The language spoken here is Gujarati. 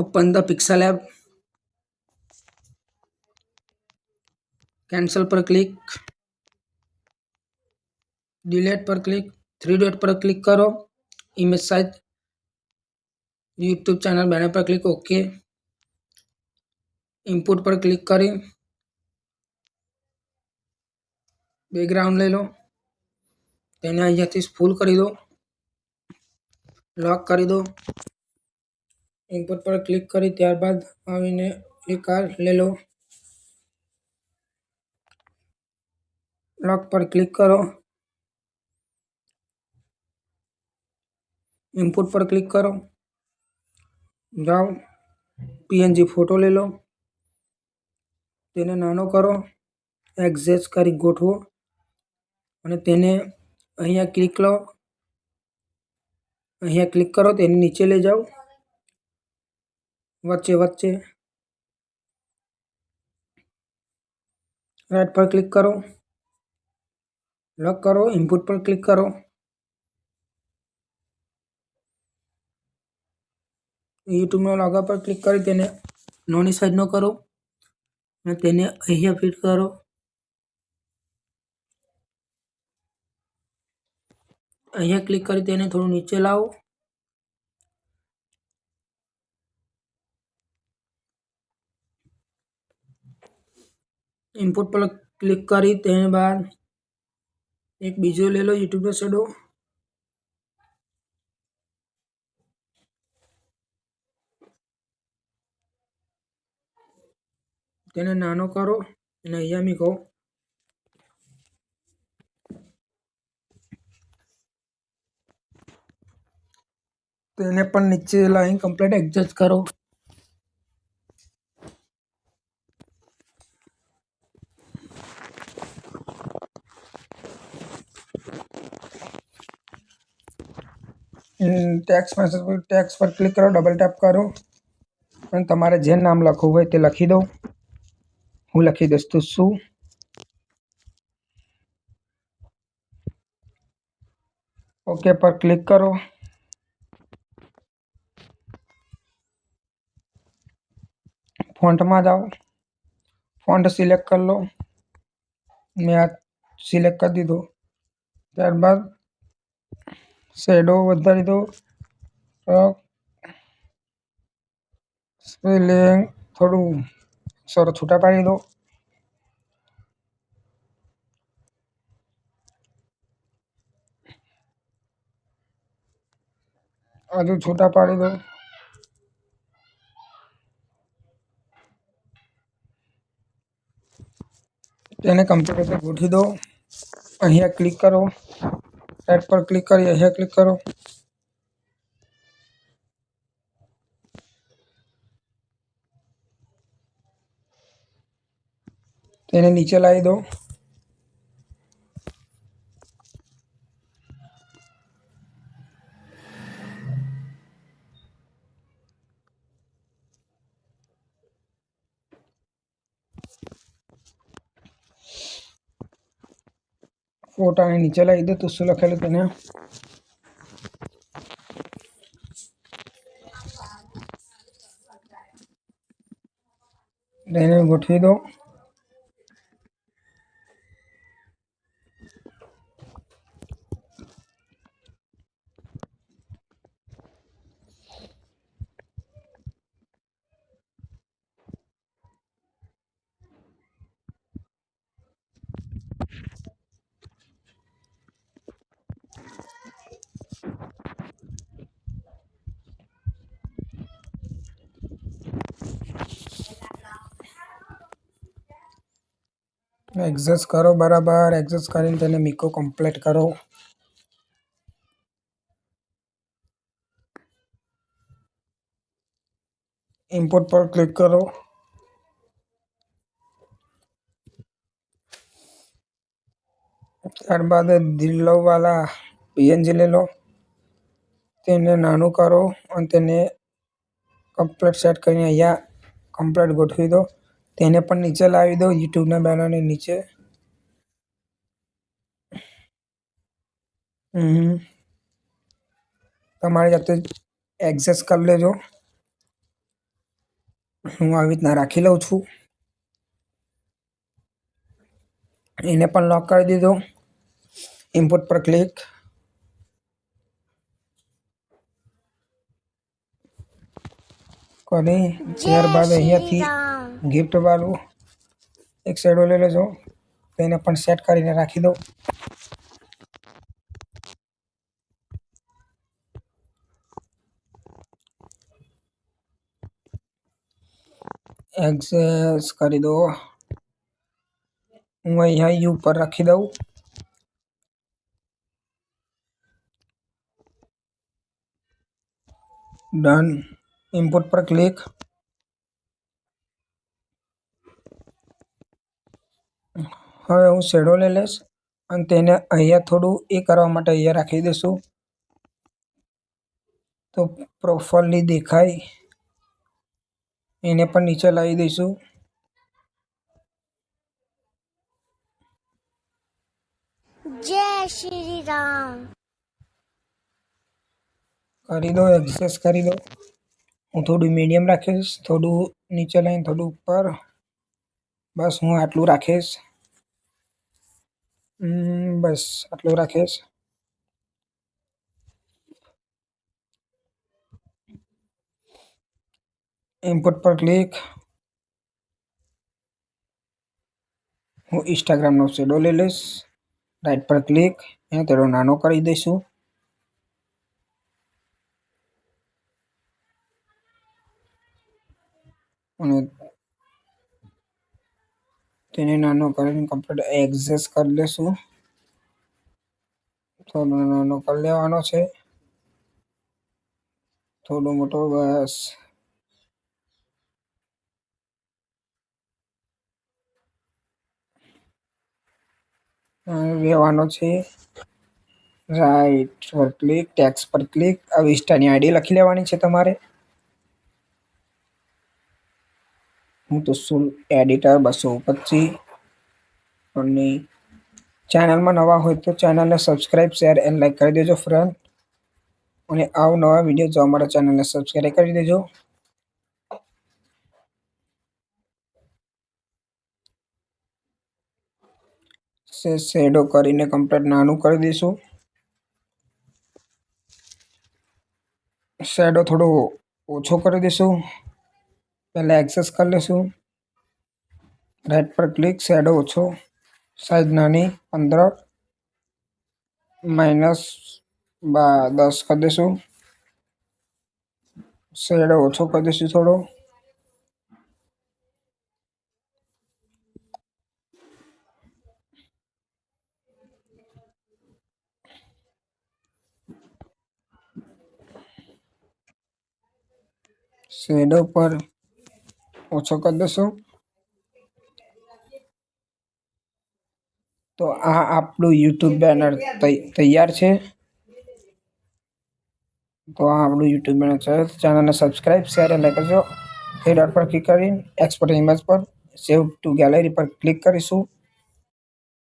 open the Pixel app cancel पर क्लिक डिलीट पर क्लिक थ्री डॉट पर क्लिक करो image size YouTube channel banner पर क्लिक ओके इनपुट पर क्लिक करें बैकग्राउंड ले लो તેને અહીંયાથી ફૂલ કરી દો લોક કરી ઇનપુટ પર ક્લિક કરી ત્યારબાદ આવીને એ કાર લઈ લો લોક પર ક્લિક કરો ઇનપુટ પર ક્લિક કરો જાઓ પીએનજી ફોટો લઈ લો તેને નાનો કરો એક્ઝેસ્ટ કરી ગોઠવો અને તેને અહીંયા ક્લિક લો અહીંયા ક્લિક કરો તેને નીચે લઈ જાઓ वच्चे वच्चे राइट पर क्लिक करो लॉक करो इनपुट पर क्लिक करो यूट्यूब में लॉगा पर क्लिक कर देने नॉन साइड नो करो तेने फिट करो अह क्लिक कर देने थोड़ा नीचे लाओ ઇનપુટ પર ક્લિક કરી તેને બાદ એક બીજો લઈ લો યુટ્યુબનો શેડો તેને નાનો કરો અને અહીંયા કહો તેને પણ નીચે લાઈન કમ્પ્લીટ એડજસ્ટ કરો इन टेक्स्ट मैसेज पे टेक्स्ट पर क्लिक करो डबल टैप करो और तुम्हारा जे नाम લખો હોય તે લખી દો હું લખી દઉં છું ઓકે પર ક્લિક કરો ફોન્ટ માં जाओ ફોન્ટ સિલેક્ટ कर લો મેં આ સિલેક્ટ કરી દીધો ત્યારબાદ शेडो बदला दी स्पेलिंग थोड़ू सर छूटा पड़ी दो आज छूटा पड़ी दो कंप्यूटर से गोठी दो अह क्लिक करो एड पर क्लिक करिए यह क्लिक करो तो इन्हें नीचे लाई दो कोट आने नीचे लाइद तुस तो रखे लगने डेने गुठी दो एक्जस्ट करो बराबर एक्जस्ट कर मीको कंप्लीट करो इंपोर्ट पर क्लिक करो त्यार दिल्लो वाला पीएनजी ले लो तेने नानू करो और तेने कंप्लीट सेट कर कंप्लीट गोटी दो તેને પણ નીચે લાવી દઉં યુટ્યુબના બેનરની નીચે તમારી જાતે એડજસ્ટ કરી લેજો હું આવી રીતના રાખી લઉં છું એને પણ લોક કરી દીધો ઇમ્પોર્ટ પર ક્લિક कौन चेयर बाल भैया थी गिफ्ट वालू एक साइड ले लो जो तेने अपन सेट कर रखी दो एक्सेस कर दो वही है यू पर रखी दू डन ઇમ્પોર્ટ પર ક્લિક હવે હું શેડો લઈ લઈશ અને તેને અહીંયા થોડું એ કરવા માટે અહીંયા રાખી દઈશું તો પ્રોપરલી દેખાય એને પણ નીચે લાવી દઈશું જય શ્રી રામ કરી દો એક્સેસ કરી દો થોડું મીડિયમ રાખેસ થોડું નીચે લઈ થોડું ઉપર બસ હું આટલું રાખેસ อืม બસ આટલું રાખેસ ઇમ્પોર્ટ પર ક્લિક હું Instagram માંથી ડોલી લેસ રાઇટ પર ક્લિક એ તારો નાનો કરી દઈશુ અને તેને નાનો કરીને કમ્પ્યુટર એડજસ્ટ કરી લેશું થોડો નાનો કરી લેવાનો છે થોડો મોટો બસ લેવાનો છે રાઈટ પર ક્લિક ટેક્સ પર ક્લિક આ વિસ્ટાની આઈડી લખી લેવાની છે તમારે હું તો તુસુલ એડિટર બસો પચીસ અને ચેનલમાં નવા હોય તો ચેનલને સબસ્ક્રાઈબ શેર એન્ડ લાઈક કરી દેજો ફ્રેન્ડ અને આવો નવા વિડીયો જો અમારા ચેનલને સબસ્ક્રાઈબ કરી દેજો શેડો કરીને કમ્પ્લેટ નાનું કરી દઈશું શેડો થોડો ઓછો કરી દઈશું पहले एक्सेस कर ले राइट पर क्लिक शेडो ओछो साइज नानी पंद्रह माइनस बा दस कर देसु शेडो ओछो कर देसु थोड़ो शेडो पर ઓછો કરી દઈશું તો આ આપણું યુટ્યુબ બેનર તૈયાર છે તો આ આપણું યુટ્યુબ બેનર છે ચેનલને સબસ્ક્રાઈબ શેર અને કરજો એ પર ક્લિક કરીને એક્સપર્ટ ઇમેજ પર સેવ ટુ ગેલેરી પર ક્લિક કરીશું